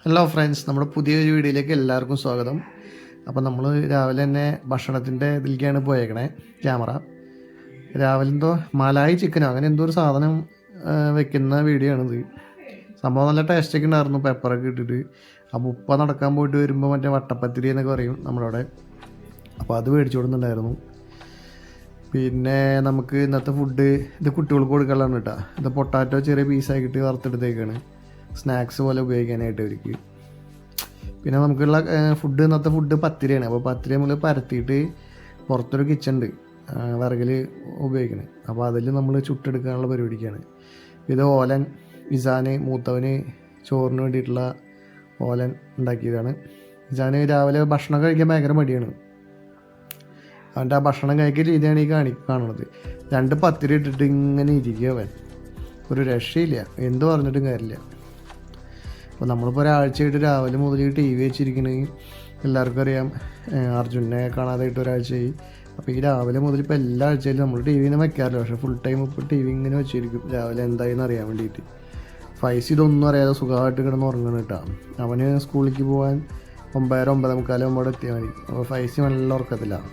Hello friends നമ്മുടെ പുതിയൊരു വീഡിയോയിലേക്ക് എല്ലാവർക്കും സ്വാഗതം. അപ്പോൾ നമ്മൾ രാവിലെ തന്നെ ഭക്ഷണത്തിന്റെ ഇതിലേക്കാണ് പോയേക്കണേ ക്യാമറ. രാവിലെ എന്തോ മലായി ചിക്കനോ അങ്ങനെ എന്തോ ഒരു സാധനം വെക്കുന്ന വീഡിയോ ആണിത്. സംഭവം നല്ല ടേസ്റ്റൊക്കെ ഉണ്ടായിരുന്നു പെപ്പറൊക്കെ ഇട്ടിട്ട്. അപ്പോൾ ഉപ്പ നടക്കാൻ പോയിട്ട് വരുമ്പോൾ മറ്റേ വട്ടപ്പത്തിരി എന്നൊക്കെ പറയും നമ്മളവിടെ. അപ്പോൾ അത് മേടിച്ചു കൊടുക്കുന്നുണ്ടായിരുന്നു പിന്നെ നമുക്ക് ഇന്നത്തെ ഫുഡ് ഇത് കുട്ടികൾക്ക് കൊടുക്കാനുള്ളതാണ് കേട്ടോ. ഇത് പൊട്ടാറ്റോ ചെറിയ പീസാക്കിയിട്ട് വറുത്തെടുത്തേക്കാണ്. സ്നാക്സ് പോലെ ഉപയോഗിക്കാനായിട്ട് അവർക്ക്. പിന്നെ നമുക്കുള്ള ഫുഡ് ഇന്നത്തെ ഫുഡ് പത്തിരിയാണ്. അപ്പോൾ പത്തിരി നമ്മൾ പരത്തിയിട്ട് പുറത്തൊരു കിച്ചൺ ഉണ്ട്. വിറകിൽ ഉപയോഗിക്കുന്നത് അപ്പോൾ അതിൽ നമ്മൾ ചുട്ടെടുക്കാനുള്ള പരിപാടിക്കാണ്. ഇത് ഓലൻ ഇസാന് മൂത്തവന് ചോറിന് വേണ്ടിയിട്ടുള്ള ഓലൻ ഉണ്ടാക്കിയതാണ്. ഇസാന് രാവിലെ ഭക്ഷണം കഴിക്കാൻ ഭയങ്കര മടിയാണ്. അവന്റെ ആ ഭക്ഷണം കഴിക്കുന്ന രീതിയാണ് ഈ കാണി കാണുന്നത്. രണ്ട് പത്തിരി ഇട്ടിട്ട് ഇങ്ങനെ ഇരിക്കുക അവൻ. ഒരു രക്ഷയില്ല. എന്ത് പറഞ്ഞിട്ടും കാര്യമില്ല. അപ്പോൾ നമ്മളിപ്പോൾ ഒരാഴ്ചയായിട്ട് രാവിലെ മുതൽ ടി വി വെച്ചിരിക്കണമെങ്കിൽ എല്ലാവർക്കും അറിയാം. അർജുനെ കാണാതായിട്ട് ഒരാഴ്ചയായി. അപ്പോൾ ഈ രാവിലെ മുതൽ ഇപ്പോൾ എല്ലാ ആഴ്ചയിലും നമ്മൾ ടി വിനെ വെക്കാറില്ല. പക്ഷേ ഫുൾ ടൈം ഇപ്പോൾ ടി വി ഇങ്ങനെ വെച്ചിരിക്കും. രാവിലെ എന്തായെന്ന് അറിയാൻ വേണ്ടിയിട്ട് ഫൈസ് ഇതൊന്നും അറിയാതെ സുഖമായിട്ട് കിടന്ന് ഉറങ്ങണം കേട്ടോ അവന് സ്കൂളിലേക്ക് പോകാൻ ഒമ്പതര ഒമ്പത് മുക്കാലും ഒമ്പത് എത്തിയാൽ മതി. അപ്പോൾ ഫൈസ് നല്ല ഉറക്കത്തിലാണ്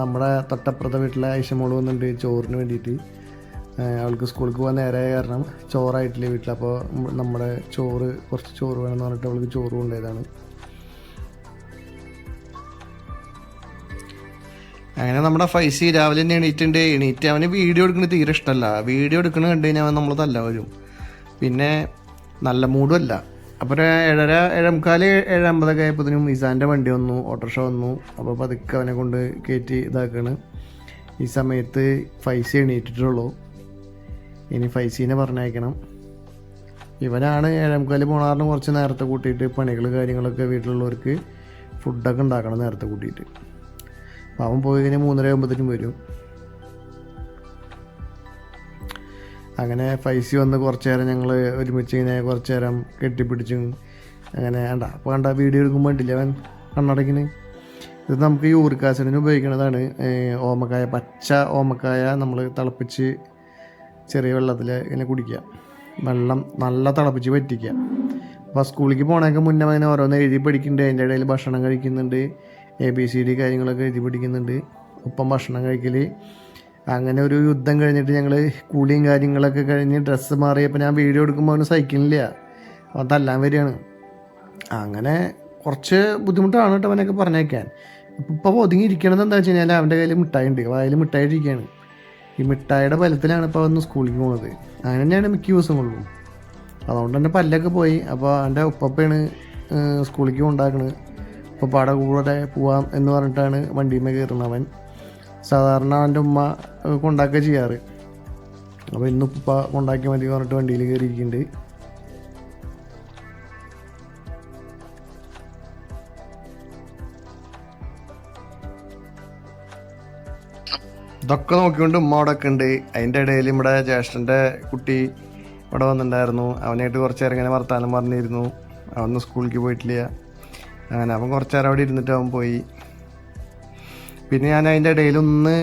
നമ്മുടെ തൊട്ടപ്പുറത്തെ വീട്ടിലെ ഐഷമോൾ വന്നിട്ടുണ്ട് ചോറിന് വേണ്ടിയിട്ട് അവൾക്ക് സ്കൂളിൽ പോകാൻ നേരായ കാരണം ചോറായിട്ടില്ല വീട്ടിൽ അപ്പോൾ നമ്മുടെ ചോറ് കുറച്ച് ചോറ് വേണമെന്ന് പറഞ്ഞിട്ട് അവൾക്ക് ചോറ് കൊണ്ടുപോയതാണ്. അങ്ങനെ നമ്മുടെ ഫൈസി രാവിലെ തന്നെ എണീറ്റുണ്ട്. എണീറ്റ് അവന് വീഡിയോ എടുക്കുന്നത് തീരെ ഇഷ്ടമല്ല. വീഡിയോ എടുക്കുന്നത് കണ്ടു കഴിഞ്ഞാൽ അവൻ നമ്മൾ തല്ല വരും. പിന്നെ നല്ല മൂഡും അല്ല. അപ്പോൾ ഏഴര ഏഴേമുക്കാൽ ഏഴമ്പതൊക്കെ ആയപ്പോഴത്തേനും ഇസാന്റെ വണ്ടി വന്നു ഓട്ടോറിക്ഷ വന്നു. അപ്പോൾ പതുക്കെ അവനെ കൊണ്ട് കയറ്റി ഇതാക്കാണ്. ഈ സമയത്ത് ഫൈസി എണീറ്റിട്ടുള്ളൂ. ഇനി ഫൈസീനെ പറഞ്ഞയക്കണം. ഇവനാണ് ഏഴേമുക്കാൽ പോണാറിന് കുറച്ച് നേരത്തെ കൂട്ടിയിട്ട് പണികൾ കാര്യങ്ങളൊക്കെ വീട്ടിലുള്ളവർക്ക് ഫുഡൊക്കെ ഉണ്ടാക്കണം നേരത്തെ കൂട്ടിയിട്ട്. അപ്പോൾ അവൻ പോയി കഴിഞ്ഞാൽ മൂന്നര ആകുമ്പോഴത്തേനും വരും. അങ്ങനെ ഫൈസി വന്ന് കുറച്ച് നേരം ഞങ്ങൾ ഒരുമിച്ച് ഇങ്ങനെ കുറച്ച് നേരം കെട്ടിപ്പിടിച്ചും അങ്ങനെ വേണ്ട അപ്പോൾ കണ്ട വീഡിയോ എടുക്കുമ്പോൾ വേണ്ടില്ല അവൻ കണ്ണടക്കിന് ഇത് നമുക്ക് യൂറിക് ആസിഡിന് ഉപയോഗിക്കുന്നതാണ് ഓമക്കായ പച്ച ഓമക്കായ നമ്മൾ തിളപ്പിച്ച് ചെറിയ വെള്ളത്തിൽ ഇങ്ങനെ കുടിക്കുക. വെള്ളം നല്ല തിളപ്പിച്ച് പറ്റിക്കുക അപ്പോൾ സ്കൂളിലേക്ക് പോകണേക്ക് മുന്നേ അങ്ങനെ ഓരോന്ന് എഴുതി പഠിക്കുന്നുണ്ട് അതിന്റെ ഇടയിൽ ഭക്ഷണം കഴിക്കുന്നുണ്ട്. എ ബി സി ഡി കാര്യങ്ങളൊക്കെ എഴുതി പഠിക്കുന്നുണ്ട്. ഒപ്പം ഭക്ഷണം കഴിക്കൽ അങ്ങനെ ഒരു യുദ്ധം കഴിഞ്ഞിട്ട് ഞങ്ങൾ കൂലിയും കാര്യങ്ങളൊക്കെ കഴിഞ്ഞ് ഡ്രസ്സ് മാറിയപ്പോൾ ഞാൻ വീഡിയോ എടുക്കുമ്പോൾ അവന് സഹിക്കുന്നില്ല അവൻ തല്ലാൻ വരികയാണ്. അങ്ങനെ കുറച്ച് ബുദ്ധിമുട്ടാണ് കേട്ടോ അവനൊക്കെ പറഞ്ഞേക്കാൻ. ഇപ്പോൾ ഒതുങ്ങിയിരിക്കണത് എന്താ വെച്ച് കഴിഞ്ഞാൽ അവന്റെ കയ്യിൽ മിഠായി ഉണ്ട് വായിൽ മിഠായി ഇരിക്കുകയാണ് ഈ മിഠായിയുടെ ബലത്തിലാണ് ഇപ്പോൾ അതൊന്ന് സ്കൂളിലേക്ക് പോകുന്നത് അങ്ങനെ തന്നെയാണ് മിക്ക ദിവസങ്ങളിലും. അതുകൊണ്ട് തന്നെ പല്ലൊക്കെ പോയി. അപ്പോൾ എന്റെ ഉപ്പപ്പയാണ് സ്കൂളിലേക്ക് കൊണ്ടാക്കണത് പാടെ കൂടെ പോവാം എന്ന് പറഞ്ഞിട്ടാണ് വണ്ടിയിൽ കയറുന്നത് അവൻ. സാധാരണ അവന്റെ ഉമ്മ കൊണ്ടാക്കുക ചെയ്യാറ്. അപ്പോൾ ഇന്ന് ഉപ്പ കൊണ്ടാക്കി മതി പറഞ്ഞിട്ട് വണ്ടിയിൽ കയറിയിരിക്കുന്നുണ്ട് ഇതൊക്കെ നോക്കിക്കൊണ്ട് ഉമ്മ അവിടെ ഒക്കെ ഉണ്ട്. അതിന്റെ ഇടയിൽ ഇവിടെ ജ്യേഷ്ഠന്റെ കുട്ടി ഇവിടെ വന്നിട്ടുണ്ടായിരുന്നു. അവനായിട്ട് കുറച്ച് നേരം ഇങ്ങനെ വർത്താനം പറഞ്ഞിരുന്നു. അവന്ന് സ്കൂളിലേക്ക് പോയിട്ടില്ല. അങ്ങനെ അവൻ കുറച്ച് നേരം അവിടെ ഇരുന്നിട്ട് അവൻ പോയി. പിന്നെ ഞാൻ അതിന്റെ ഇടയിൽ ഒന്ന്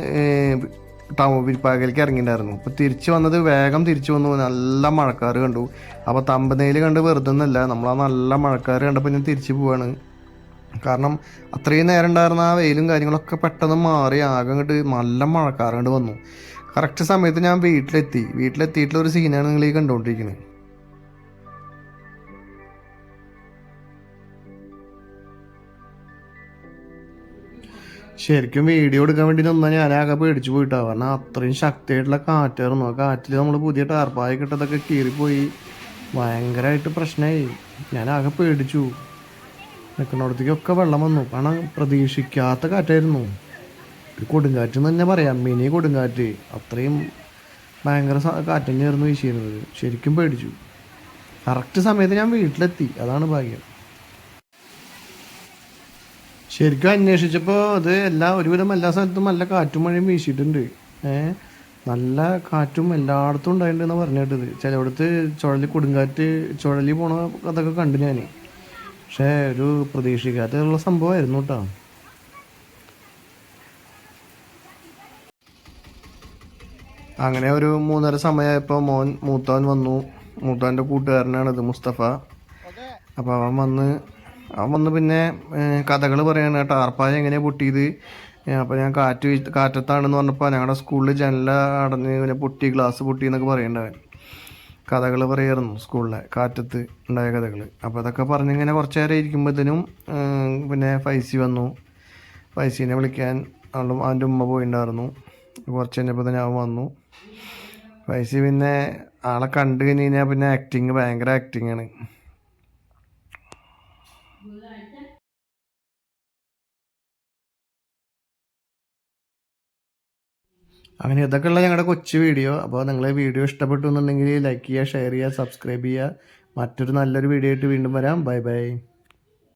ടൗൺ വിരിപ്പാകലേക്ക് ഇറങ്ങിയിട്ടുണ്ടായിരുന്നു. അപ്പോൾ തിരിച്ചു വന്നത് വേഗം തിരിച്ചു വന്നു. നല്ല മഴക്കാർ കണ്ടു. അപ്പോൾ തമ്പനയിൽ കണ്ട് വെറുതെ ഒന്നല്ല നമ്മൾ ആ നല്ല മഴക്കാർ കണ്ടപ്പോൾ ഞാൻ തിരിച്ചു പോവാണ്. കാരണം അത്രയും നേരം ഉണ്ടായിരുന്ന ആ വെയിലും കാര്യങ്ങളൊക്കെ പെട്ടെന്ന് മാറി ആകെ അങ്ങോട്ട് നല്ല മഴക്കാറങ്ങോട്ട് വന്നു. കറക്റ്റ് സമയത്ത് ഞാൻ വീട്ടിലെത്തി. വീട്ടിലെത്തിയിട്ടുള്ള ഒരു സീനാണ് നിങ്ങൾ ഈ കണ്ടുകൊണ്ടിരിക്കുന്നത് ശരിക്കും വീഡിയോ എടുക്കാൻ വേണ്ടി നിന്നാൽ ഞാൻ ആകെ പേടിച്ചു പോയിട്ടാ. കാരണം അത്രയും ശക്തിയായിട്ടുള്ള കാറ്റായിരുന്നു ആ കാറ്റിൽ നമ്മൾ പുതിയ ടാർപ്പായ കിട്ടതൊക്കെ കീറിപ്പോയി. ഭയങ്കരമായിട്ട് പ്രശ്നമായി ഞാൻ ആകെ പേടിച്ചു. നിൽക്കുന്നിടത്തേക്കൊക്കെ വെള്ളം വന്നു. കാരണം പ്രതീക്ഷിക്കാത്ത കാറ്റായിരുന്നു. ഒരു കൊടുങ്കാറ്റ് എന്ന് തന്നെ പറയാം. മിനി കൊടുങ്കാറ്റ്. അത്രയും ഭയങ്കര കാറ്റ് തന്നെയായിരുന്നു വീശിയിരുന്നത്. ശരിക്കും പേടിച്ചു. കറക്റ്റ് സമയത്ത് ഞാൻ വീട്ടിലെത്തി. അതാണ് ഭാഗ്യം. ശരിക്കും അന്വേഷിച്ചപ്പോൾ അത് എല്ലാ ഒരുവിധം എല്ലാ സ്ഥലത്തും നല്ല കാറ്റും മഴയും വീശിയിട്ടുണ്ട്. ഏ? നല്ല കാറ്റും എല്ലായിടത്തും ഉണ്ടായിട്ടുണ്ടെന്ന് പറഞ്ഞു കേട്ടത് ചിലയിടത്ത് ചുഴലി കൊടുങ്കാറ്റ് ചുഴലി പോണ അതൊക്കെ കണ്ടു ഞാൻ പക്ഷേ ഒരു പ്രതീക്ഷിക്കാത്തുള്ള സംഭവമായിരുന്നു കേട്ടോ. അങ്ങനെ ഒരു മൂന്നര സമയമായപ്പോൾ മോൻ മൂത്തവൻ വന്നു. മൂത്തവന്റെ കൂട്ടുകാരനാണിത് മുസ്തഫ. അപ്പോൾ അവൻ വന്ന് അവൻ വന്ന് പിന്നെ കഥകൾ പറയാണ് ടാർപ്പായ എങ്ങനെയാണ് പൊട്ടിയത്? അപ്പോൾ ഞാൻ കാറ്റ് കാറ്റത്താണെന്ന് പറഞ്ഞപ്പോൾ ഞങ്ങളുടെ സ്കൂളിൽ ജനല അടഞ്ഞ് പിന്നെ പൊട്ടി ഗ്ലാസ് പൊട്ടി എന്നൊക്കെ പറയണ്ടവൻ കഥകൾ പറയായിരുന്നു സ്കൂളിലെ കാറ്റത്ത് ഉണ്ടായ കഥകൾ അപ്പോൾ അതൊക്കെ പറഞ്ഞിങ്ങനെ കുറച്ച് നേരം ഇരിക്കുമ്പോഴത്തേനും പിന്നെ ഫൈസി വന്നു. ഫൈസീനെ വിളിക്കാൻ അവളും അവന്റെ ഉമ്മ പോയിണ്ടായിരുന്നു. കുറച്ച് കഴിഞ്ഞപ്പോൾ തന്നെ അവൻ വന്നു. ഫൈസി പിന്നെ ആളെ കണ്ടു കഴിഞ്ഞ് കഴിഞ്ഞാൽ പിന്നെ ആക്ടിങ് ഭയങ്കര ആക്ടിങ് അങ്ങനെ ഇതൊക്കെയുള്ള ഞങ്ങളുടെ കൊച്ചു വീഡിയോ. അപ്പോൾ നിങ്ങൾ വീഡിയോ ഇഷ്ടപ്പെട്ടു എന്നുണ്ടെങ്കിൽ ലൈക്ക് ചെയ്യുക ഷെയർ ചെയ്യുക സബ്സ്ക്രൈബ് ചെയ്യുക. മറ്റൊരു നല്ലൊരു വീഡിയോ ആയിട്ട് വീണ്ടും വരാം. Bye bye